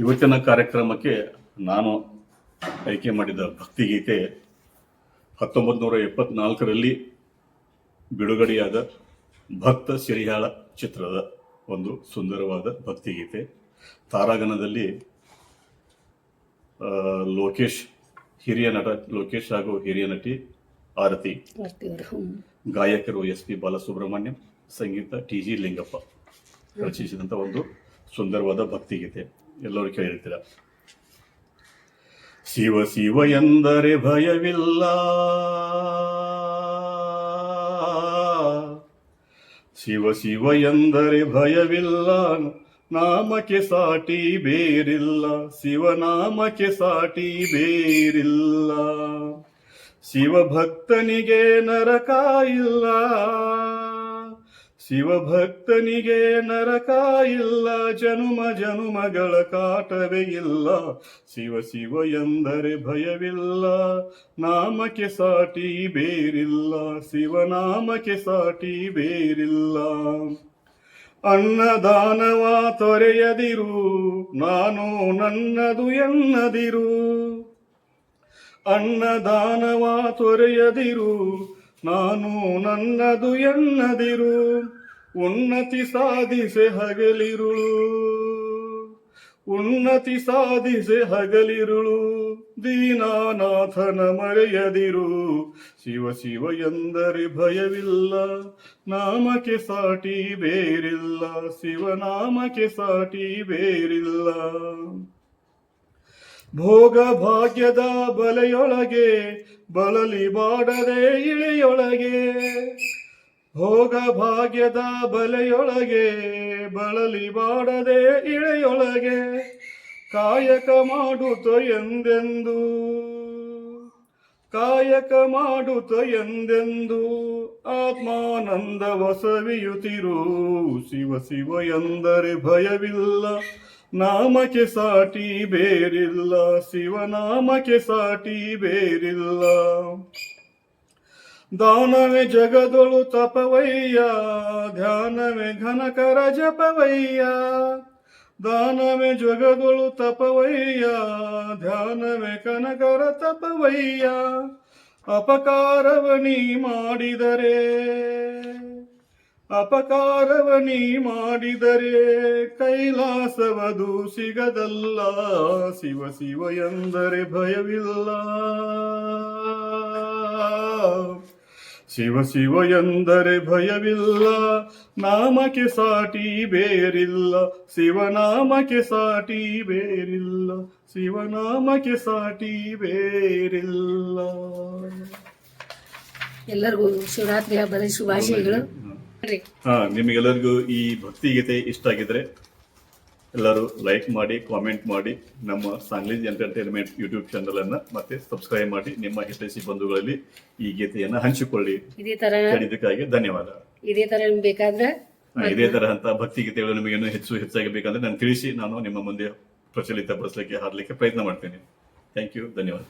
ಇವತ್ತಿನ ಕಾರ್ಯಕ್ರಮಕ್ಕೆ ನಾನು ಆಯ್ಕೆ ಮಾಡಿದ ಭಕ್ತಿಗೀತೆ ಹತ್ತೊಂಬತ್ತು ನೂರ ಎಪ್ಪತ್ನಾಲ್ಕರಲ್ಲಿ ಬಿಡುಗಡೆಯಾದ ಭಕ್ತ ಸಿರಿಯಾಳ ಚಿತ್ರದ ಒಂದು ಸುಂದರವಾದ ಭಕ್ತಿಗೀತೆ. ತಾರಾಗಣದಲ್ಲಿ ಲೋಕೇಶ್ ಹಿರಿಯ ನಟ ಲೋಕೇಶ್ ಹಾಗೂ ಹಿರಿಯ ನಟಿ ಆರತಿ. ಗಾಯಕರು ಎಸ್ ಪಿ ಬಾಲಸುಬ್ರಹ್ಮಣ್ಯಂ ಸಂಗೀತ ಟಿ ಜಿ ಲಿಂಗಪ್ಪ ರಚಿಸಿದಂಥ ಒಂದು ಸುಂದರವಾದ ಭಕ್ತಿಗೀತೆ. ಎಲ್ಲರೂ ಕೇಳಿರ್ತೀರ. ಶಿವ ಶಿವ ಎಂದರೆ ಭಯವಿಲ್ಲ. ಶಿವ ಶಿವ ಎಂದರೆ ಭಯವಿಲ್ಲ. ನಾಮಕ್ಕೆ ಸಾಟಿ ಬೇರಿಲ್ಲ. ಶಿವನಾಮಕ್ಕೆ ಸಾಟಿ ಬೇರಿಲ್ಲ. ಶಿವಭಕ್ತನಿಗೆ ನರಕ ಇಲ್ಲ. ಶಿವಭಕ್ತನಿಗೆ ನರಕ ಇಲ್ಲ, ಜನುಮ ಜನುಮಗಳ ಕಾಟವೇ ಇಲ್ಲ. ಶಿವ ಶಿವ ಎಂದರೆ ಭಯವಿಲ್ಲ, ನಾಮಕ್ಕೆ ಸಾಟಿ ಬೇರಿಲ್ಲ. ಶಿವನಾಮಕ್ಕೆ ಸಾಟಿ ಬೇರಿಲ್ಲ. ಅನ್ನದಾನವ ತೊರೆಯದಿರು, ನಾನು ನನ್ನದು ಎನ್ನದಿರು. ಅನ್ನದಾನವ ತೊರೆಯದಿರು ನಾನು ನನ್ನದು ಎನ್ನದಿರು, ಉನ್ನತಿ ಸಾಧಿಸೆ ಹಗಲಿರುಳು. ಉನ್ನತಿ ಸಾಧಿಸೆ ಹಗಲಿರುಳು, ದೀನಾನಾಥನ ಮರೆಯದಿರು. ಶಿವ ಶಿವ ಎಂದರೆ ಭಯವಿಲ್ಲ, ನಾಮಕ್ಕೆ ಸಾಟಿ ಬೇರಿಲ್ಲ ಶಿವನಾಮಕ್ಕೆ ಸಾಟಿ ಬೇರಿಲ್ಲ. ಭೋಗ ಭಾಗ್ಯದ ಬಲೆಯೊಳಗೆ ಬಳಲಿ ಬಾಡದೆ ಇಳಿಯೊಳಗೆ. ಭೋಗ ಭಾಗ್ಯದ ಬಲೆಯೊಳಗೆ ಬಳಲಿ ಬಾಡದೆ ಇಳೆಯೊಳಗೆ. ಕಾಯಕ ಮಾಡುತ್ತ ಎಂದೆಂದು? ಕಾಯಕ ಮಾಡುತ್ತ ಎಂದೆಂದು? ಆತ್ಮಾನಂದ ವಸವಿಯುತ್ತಿರು. ಶಿವ ಶಿವ ಎಂದರೆ ಭಯವಿಲ್ಲ. ನಾಮಕ್ಕೆ ಸಾಟಿ ಬೇರಿಲ್ಲ, ಶಿವನಾಮಕ್ಕೆ ಸಾಟಿ ಬೇರಿಲ್ಲ. ದಾನವೇ ಜಗದೊಳು ತಪವಯ್ಯ, ಧ್ಯಾನವೇ ಘನಕರ ಜಪವಯ್ಯ. ದಾನವೇ ಜಗದೊಳು ತಪವಯ್ಯ, ಧ್ಯಾನವೇ ಕನಕರ ತಪವಯ್ಯ. ಅಪಕಾರವ ನೀ ಮಾಡಿದರೆ ಅಪಕಾರವ ನೀ ಮಾಡಿದರೆ ಕೈಲಾಸವದು ಸಿಗದಲ್ಲ ಶಿವ ಶಿವ ಎಂದರೆ ಭಯವಿಲ್ಲ. ಶಿವ ಶಿವ ಎಂದರೆ ಭಯವಿಲ್ಲ. ನಾಮಕ್ಕೆ ಸಾಟಿ ಬೇರಿಲ್ಲ. ಶಿವನಾಮಕ್ಕೆ ಸಾಟಿ ಬೇರಿಲ್ಲ. ಶಿವನಾಮಕ್ಕೆ ಸಾಟಿ ಬೇರಿಲ್ಲ. ಎಲ್ಲರಿಗೂ ಶಿವರಾತ್ರಿ ಹಬ್ಬದ ಶುಭಾಶಯಗಳು. ಹಾ ನಿಮಗೆಲ್ಲರಿಗೂ ಈ ಭಕ್ತಿ ಗೀತೆ ಇಷ್ಟ ಆಗಿದ್ರೆ ಎಲ್ಲರೂ ಲೈಕ್ ಮಾಡಿ ಕಾಮೆಂಟ್ ಮಾಡಿ ನಮ್ಮ ಸಾಂಗ್ಲೀಜ್ ಎಂಟರ್ಟೈನ್ಮೆಂಟ್ ಯೂಟ್ಯೂಬ್ ಚಾನಲ್ ಅನ್ನ ಮತ್ತೆ ಸಬ್ಸ್ಕ್ರೈಬ್ ಮಾಡಿ ನಿಮ್ಮ ಹಿತೈಷಿ ಬಂಧುಗಳಲ್ಲಿ ಈ ಗೀತೆಯನ್ನ ಹಂಚಿಕೊಳ್ಳಿ. ಇದೇ ತರ ಹೇಳಿದ್ದಕ್ಕಾಗಿ ಧನ್ಯವಾದ. ಇದೇ ತರ ನಿಮ್ಗೆ ಬೇಕಾದ್ರೆ ಹಾ, ಇದೇ ತರಹಂತ ಭಕ್ತಿ ಗೀತೆಗಳು ನಿಮಗೆ ಇನ್ನೂ ಹೆಚ್ಚು ಹೆಚ್ಚಾಗಿ ಬೇಕಂದ್ರೆ ನಾನು ತಿಳಿಸಿ ನಾನು ನಿಮ್ಮ ಮುಂದೆ ಪ್ರಚಲಿತ ಬಳಸಲಿಕ್ಕೆ ಹಾಡಲಿಕ್ಕೆ ಪ್ರಯತ್ನ ಮಾಡ್ತೇನೆ. ಥ್ಯಾಂಕ್ ಯು ಧನ್ಯವಾದ.